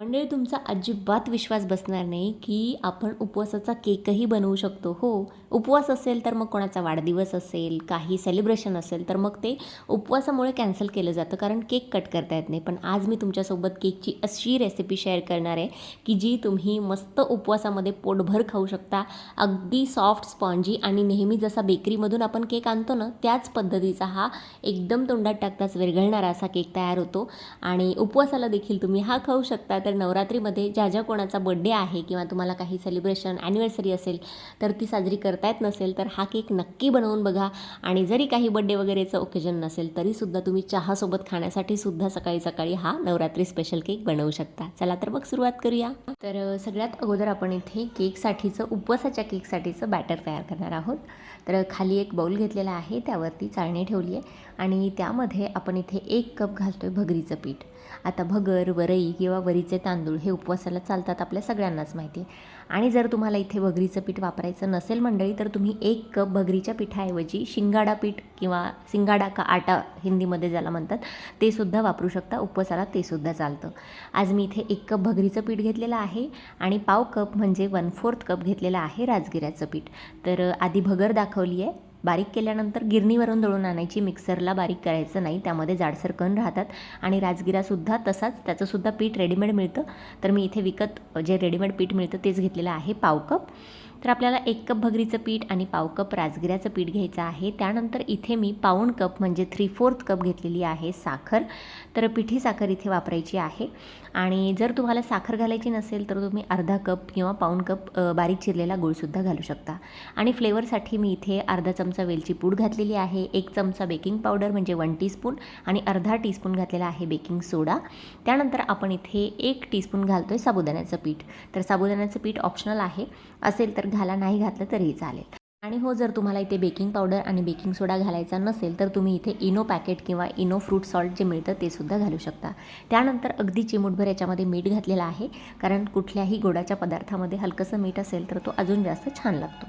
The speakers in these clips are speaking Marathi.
मंडळी तुमचा अजिबात विश्वास बसणार नाही की आपण उपवासाचा केकही बनवू शकतो. हो उपवास असेल तर मग कोणाचा वाढदिवस असेल काही सेलिब्रेशन असेल तर मग ते उपवासामुळे कॅन्सल केलं जातं कारण केक कट करता येत नाही. पण आज मी तुमच्यासोबत केकची अशी रेसिपी शेअर करणार आहे की जी तुम्ही मस्त उपवासामध्ये पोटभर खाऊ शकता. अगदी सॉफ्ट स्पॉन्जी आणि नेहमी जसा बेकरीमधून आपण केक आणतो ना त्याच पद्धतीचा हा एकदम तोंडात टाकताच विरघळणारा असा केक तयार होतो. आणि उपवासाला देखील तुम्ही हा खाऊ शकता तर नवरात्रीमध्ये ज्या ज्या कोणाचा बड्डे आहे किंवा तुम्हाला काही सेलिब्रेशन ॲनिव्हर्सरी असेल तर ती साजरी करता येत नसेल तर हा केक नक्की बनवून बघा. आणि जरी काही बड्डे वगैरेचं ओकेजन नसेल तरीसुद्धा तुम्ही चहासोबत खाण्यासाठी सुद्धा सकाळी सकाळी हा नवरात्री स्पेशल केक बनवू शकता. चला तर मग सुरुवात करूया. तर सगळ्यात अगोदर आपण इथे केकसाठीचं उपवासाच्या केकसाठीचं बॅटर तयार करणार आहोत. तर खाली एक बाऊल घेतलेला आहे त्यावरती चाळणी ठेवली आहे आणि त्यामध्ये आपण इथे एक कप घालतो आहे भगरीचं पीठ. आता भगर वरई किंवा वरीचे तांदूळ हे उपवासाला चालतात आपल्या सगळ्यांनाच माहिती आहे. आणि जर तुम्हाला इथे भगरीचं पीठ वापरायचं नसेल मंडळी तर तुम्ही एक कप भगरीच्या पिठाऐवजी शिंगाडा पीठ किंवा सिंगाडा का आटा हिंदीमध्ये ज्याला म्हणतात ते सुद्धा वापरू शकता. उपवासाला ते सुद्धा चालतं. आज मी इथे एक कप भगरीचं पीठ घेतलेलं आहे. आहे आणि पाव कप म्हणजे वन फोर्थ कप घेतलेलं आहे राजगिऱ्याचं पीठ. तर आधी भगर दाखवली आहे. बारीक केल्यानंतर गिरणीवरून दळून आणायची. मिक्सरला बारीक करायचं नाही. त्यामध्ये जाडसर कण राहतात आणि राजगिरासुद्धा तसाच त्याचंसुद्धा पीठ रेडीमेड मिळतं. तर मी इथे विकत जे रेडीमेड पीठ मिळतं तेच घेतलेलं आहे पाव कप. तर आपल्याला एक कप भगरीचं पीठ आणि पाव कप राजगिऱ्याचं पीठ घ्यायचं आहे. त्यानंतर इथे मी पाऊण कप म्हणजे थ्री फोर्थ कप घेतलेली आहे साखर. तर पिठी साखर इथे वापरायची आहे. आणि जर तुम्हाला साखर घालायची नसेल तर तुम्ही अर्धा कप किंवा पाऊण कप बारीक चिरलेला गूळसुद्धा घालू शकता. आणि फ्लेवरसाठी मी इथे अर्धा चमचा वेलची पूड घातलेली आहे एक चमचा बेकिंग पावडर म्हणजे वन टीस्पून आणि अर्धा टीस्पून घातलेला आहे बेकिंग सोडा त्यानंतर आपण इथे एक टीस्पून घालतो आहे साबुदाण्याचं पीठ. तर साबुदाण्याचं पीठ ऑप्शनल आहे. असेल तर घाला नाही घातलं तरीही चालेल. आणि हो जर तुम्हाला इथे बेकिंग पावडर आणि बेकिंग सोडा घालायचा नसेल तर तुम्ही इथे इनो पॅकेट किंवा इनो फ्रूट सॉल्ट जे मिळतं ते सुद्धा घालू शकता. त्यानंतर अगदी चिमूटभर याच्यामध्ये मीठ घातलेलं आहे कारण कुठल्याही गोडाच्या पदार्थामध्ये हलकंसं मीठ असेल तर तो अजून जास्त छान लागतो.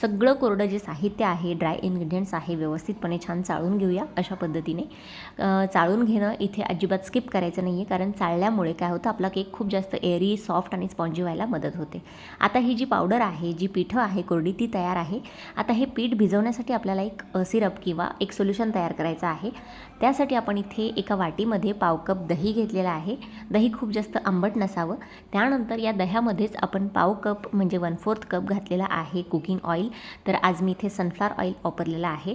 सगळं कोरडं जे साहित्य आहे ड्राय इन्ग्रेडियंट्स आहे व्यवस्थितपणे छान चाळून घेऊया अशा पद्धतीने. चाळून घेणं इथे अजिबात स्किप करायचं नाही आहे कारण चाळल्यामुळे काय होतं आपला केक खूप जास्त एअरी सॉफ्ट आणि स्पॉन्जी व्हायला मदत होते. आता ही जी पावडर आहे जी पिठं आहे कोरडी ती तयार आहे. आता हे पीठ भिजवण्यासाठी आपल्याला एक सिरप किंवा एक सोल्युशन तयार करायचं आहे. त्यासाठी आपण इथे एका वाटीमध्ये पाव कप दही घेतलेलं आहे. दही खूप जास्त आंबट नसावं. त्यानंतर या दह्यामध्येच आपण पाव कप म्हणजे वन फोर्थ कप घातलेला आहे कुकिंग ऑइल तर आज मी इथे सनफ्लावर ऑइल वापरलेलं आहे.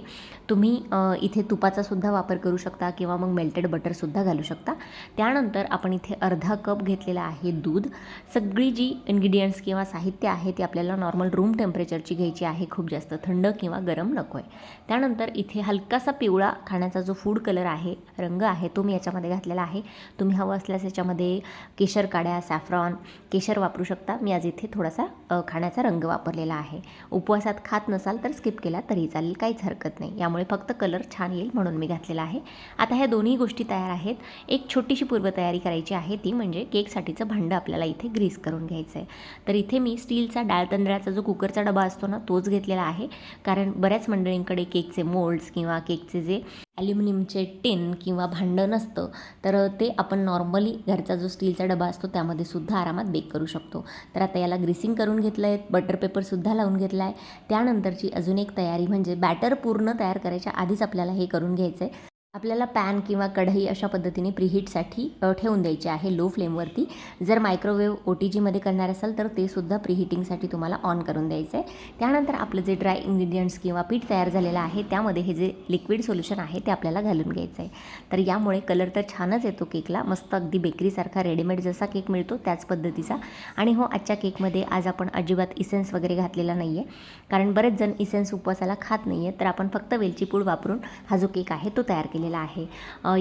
तुम्ही इथे तुपाचासुद्धा वापर करू शकता किंवा मग मेल्टेड बटरसुद्धा घालू शकता. त्यानंतर आपण इथे अर्धा कप घेतलेला आहे दूध. सगळी जी इन्ग्रेडियंट्स किंवा साहित्य आहे ती आपल्याला नॉर्मल रूम टेम्परेचरची घ्यायची आहे. खूप जास्त थंड किंवा गरम नको आहे त्यानंतर इथे हलकासा पिवळा खाण्याचा जो फूड कलर आहे रंग आहे तो मी याच्यामध्ये घातलेला आहे. तुम्ही हवं असल्यास याच्यामध्ये केशर काड्या सॅफ्रॉन केशर वापरू शकता. मी आज इथे थोडासा खाण्याचा रंग वापरलेला आहे. उप उपवासात खात नसाल तर स्किप केला तरी चालेल काहीच हरकत नाही. यामुळे फक्त कलर छान येईल म्हणून मी घातलेला आहे. आता ह्या दोन्ही गोष्टी तयार आहेत. एक छोटीशी पूर्वतयारी करायची आहे ती म्हणजे केकसाठीचं भांडं आपल्याला इथे ग्रीस करून घ्यायचं आहे तर इथे मी स्टीलचा डाळ तांदळाचा जो कुकरचा डबा असतो ना तोच घेतलेला आहे. कारण बऱ्याच मंडळींकडे केकचे मोल्ड्स किंवा केकचे जे ॲल्युमिनियमचे टिन किंवा भांडं नसतं तर ते आपण नॉर्मली घरचा जो स्टीलचा डबा असतो त्यामध्ये सुद्धा आरामात बेक करू शकतो. तर आता याला ग्रीसिंग करून घेतलं आहे बटर पेपरसुद्धा लावून घेतला आहे त्यानंतरची अजून एक तयारी म्हणजे बॅटर पूर्ण तयार करायच्या आधीच आपल्याला हे करून घ्यायचं आहे आपल्याला पॅन किंवा कढई अशा पद्धतीने प्रीहीटसाठी ठेवून द्यायची आहे लो फ्लेमवरती. जर मायक्रोवेव्ह ओ टी जीमध्ये करणार असाल तर ते सुद्धा प्रीहीटिंगसाठी तुम्हाला ऑन करून द्यायचं आहे त्यानंतर आपलं जे ड्राय इन्ग्रेडियंट्स किंवा पीठ तयार झालेलं आहे त्यामध्ये हे जे लिक्विड सोल्युशन आहे ते आपल्याला घालून घ्यायचं आहे तर यामुळे कलर तर छानच येतो केकला. मस्त अगदी बेकरीसारखा रेडीमेड जसा केक मिळतो त्याच पद्धतीचा. आणि हो आजच्या केकमध्ये आज आपण अजिबात इसेन्स वगैरे घातलेला नाही आहे कारण बरेच जण इसेन्स उपवासाला खात नाही आहे तर आपण फक्त वेलची पूड वापरून हा जो केक आहे तो तयार आलेला आहे.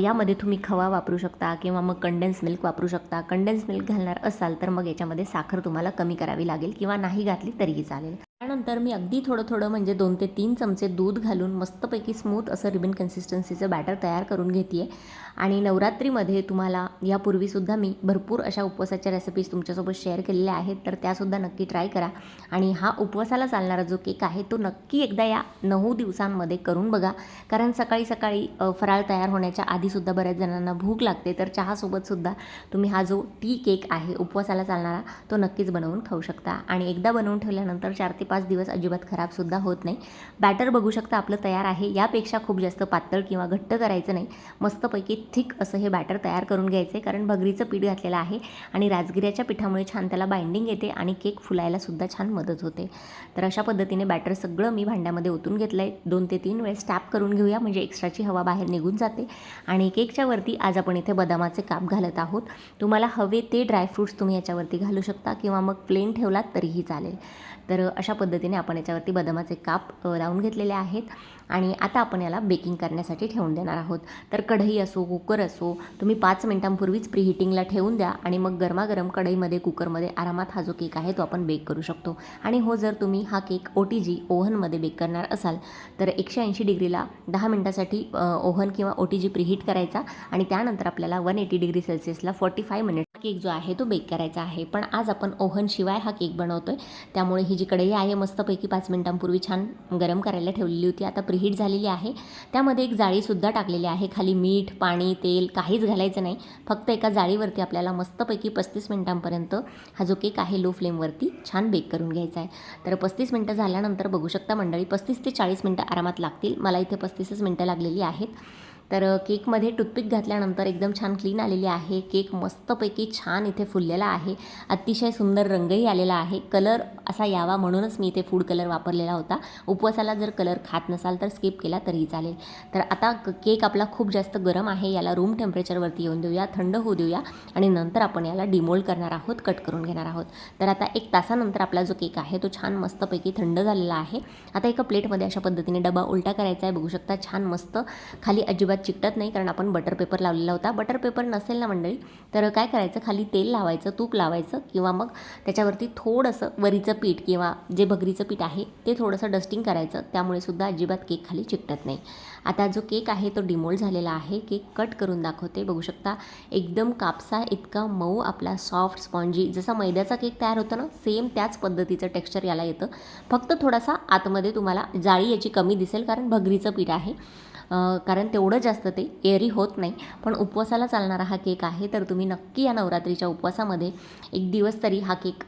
यामध्ये तुम्ही खवा वापरू शकता किंवा मग कंडेन्स मिल्क वापरू शकता. कंडेन्स मिल्क घालणार असाल तर मग याच्यामध्ये साखर तुम्हाला कमी करावी लागेल किंवा नाही घातली तरीही चालेल. त्यानंतर मी अगदी थोडं थोडं म्हणजे दोन ते तीन चमचे दूध घालून मस्तपैकी स्मूथ असं रिबन कन्सिस्टन्सीचं बॅटर तयार करून घेते आहे आणि नवरात्रीमध्ये तुम्हाला यापूर्वीसुद्धा मी भरपूर अशा उपवासाच्या रेसिपीज तुमच्यासोबत शेअर केलेल्या आहेत तर त्यासुद्धा नक्की ट्राय करा. आणि हा उपवासाला चालणारा जो केक आहे तो नक्की एकदा या नऊ दिवसांमध्ये करून बघा. कारण सकाळी सकाळी फराळ तयार होण्याच्या आधीसुद्धा बऱ्याच जणांना भूक लागते तर चहासोबतसुद्धा तुम्ही हा जो टी केक आहे उपवासाला चालणारा तो नक्कीच बनवून खाऊ शकता. आणि एकदा बनवून ठेवल्यानंतर चार ते पाच दिवस अजिबात खराबसुद्धा होत नाही. बॅटर बघू शकता आपलं तयार आहे. यापेक्षा खूप जास्त पातळ किंवा घट्ट करायचं नाही. मस्तपैकी थिक असं हे बॅटर तयार करून घ्यायचं आहे कारण भगरीचं पीठ घातलेलं आहे आणि राजगिऱ्याच्या पिठामुळे छान त्याला बाइंडिंग येते आणि केक फुलायलासुद्धा छान मदत होते. तर अशा पद्धतीने बॅटर सगळं मी भांड्यामध्ये ओतून घेतलं आहे दोन ते तीन वेळेस टॅप करून घेऊया. म्हणजे एक्स्ट्राची हवा बाहेर निघून जाते. आणि केकच्या वरती आज आपण इथे बदामाचे काप घालत आहोत. तुम्हाला हवे ते ड्रायफ्रूट्स तुम्ही याच्यावरती घालू शकता किंवा मग प्लेन ठेवलात तरीही चालेल. तर अशा पद्धतीने आपण याच्यावरती बदामाचे काप लावून घेतलेले आहेत. आणि आता आपण याला बेकिंग करण्यासाठी ठेवून देणार आहोत. तर कढई असो कुकर असो तुम्ही पाच मिनिटांपूर्वीच प्रीहिटिंगला ठेवून द्या आणि मग गरमागरम कढईमध्ये कुकरमध्ये आरामात हा जो केक आहे तो आपण बेक करू शकतो. आणि हो जर तुम्ही हा केक ओ टी जी ओव्हनमध्ये बेक करणार असाल तर एकशे ऐंशी डिग्रीला दहा मिनटासाठी ओव्हन किंवा ओ टी जी प्रीहीट करायचा. आणि त्यानंतर आपल्याला वन एटी डिग्री सेल्सिअसला फोर्टी फाय मिनिट केक जो आहे तो बेक करायचा आहे. पण आज आपण ओव्हनशिवाय हा केक बनवतो आहे त्यामुळे ही जी कढई आहे मस्तपैकी पाच मिनिटांपूर्वी छान गरम करायला ठेवलेली होती. आता प्रिहीट झालेली आहे. त्यामध्ये एक जाळीसुद्धा टाकलेली आहे. खाली मीठ पाणी तेल काहीच घालायचं नाही. फक्त एका जाळीवरती आपल्याला मस्तपैकी पस्तीस मिनिटांपर्यंत हा जो केक आहे लो फ्लेमवरती छान बेक करून घ्यायचा आहे. तर पस्तीस मिनटं झाल्यानंतर बघू शकता मंडळी पस्तीस ते चाळीस मिनटं आरामात लागतील. मला इथे पस्तीसच मिनटं लागलेली आहेत. तर केकमध्ये टूथपिक घातल्यानंतर एकदम छान क्लीन आलेली आहे. केक मस्तपैकी छान इथे फुललेला आहे. अतिशय सुंदर रंगही आलेला आहे. कलर असा यावा म्हणूनच मी इथे फूड कलर वापरलेला होता. उपवासाला जर कलर खात नसाल तर स्किप केला तरीही चालेल. तर आता क- केक आपला खूप जास्त गरम आहे. याला रूम टेम्परेचरवरती येऊन देऊया थंड होऊ देऊया आणि नंतर आपण याला डिमोल्ड करणार आहोत कट करून घेणार आहोत. तर आता एक तासानंतर आपला जो केक आहे तो छान मस्तपैकी थंड झालेला आहे. आता एका प्लेटमध्ये अशा पद्धतीने डबा उलटा करायचा आहे. बघू शकता छान मस्त. खाली अजिबात चिकटत नाही कारण आपण बटर पेपर लावलेला होता. बटर पेपर नसेल ना मंडळी तर काय करायचं? खाली तेल लावायचं तूप लावायचं किंवा मग त्याच्यावरती थोडंसं वरीचं पीठ किंवा जे भगरीचं पीठ आहे ते थोडंसं डस्टिंग करायचं. त्यामुळे सुद्धा अजिबात केक खाली चिकटत नाही. आता जो केक आहे तो डिमोल्ड झालेला आहे. केक कट करून दाखवते. बघू शकता एकदम कापसा इतका मऊ आपला सॉफ्ट स्पॉन्जी जसा मैद्याचा केक तयार होतो ना सेम त्याच पद्धतीचं टेक्स्चर याला येतं. फक्त थोडासा आतमध्ये तुम्हाला जाळी याची कमी दिसेल कारण भगरीचं पीठ आहे. कारण तेवढं जास्त ते एअरी होत नाही. पण उपवासाला चालणारा हा केक आहे तर तुम्ही नक्की या नवरात्रीच्या उपवासामध्ये एक दिवस तरी हा केक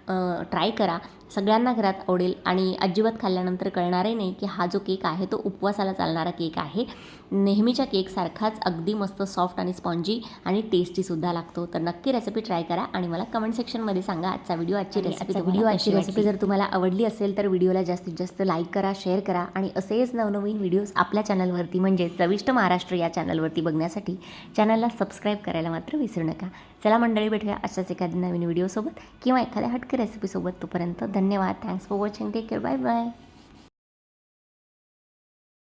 ट्राय करा. सगळ्यांना घरात आवडेल आणि अजिबात खाल्ल्यानंतर कळणारही नाही की हा जो केक आहे तो उपवासाला चालणारा केक आहे. नेहमीच्या केकसारखाच अगदी मस्त सॉफ्ट आणि स्पॉन्जी आणि टेस्टीसुद्धा लागतो. तर नक्की रेसिपी ट्राय करा आणि मला कमेंट सेक्शनमध्ये सांगा आजचा व्हिडिओ आजची रेसिपी व्हिडिओ आजची रेसिपी जर तुम्हाला आवडली असेल तर व्हिडिओला जास्तीत जास्त लाईक करा शेअर करा आणि असेच नवनवीन व्हिडिओज आपल्या चॅनलवरती म्हणजे चविष्ट महाराष्ट्र या चॅनलवरती बघण्यासाठी चॅनलला सबस्क्राईब करायला मात्र विसरू नका. चला मंडळी भेटूया अशाच एखाद्या नवीन व्हिडिओसोबत किंवा एखाद्या हटके रेसिपीसोबत तोपर्यंत धन्यवाद. Thanks for watching take care bye bye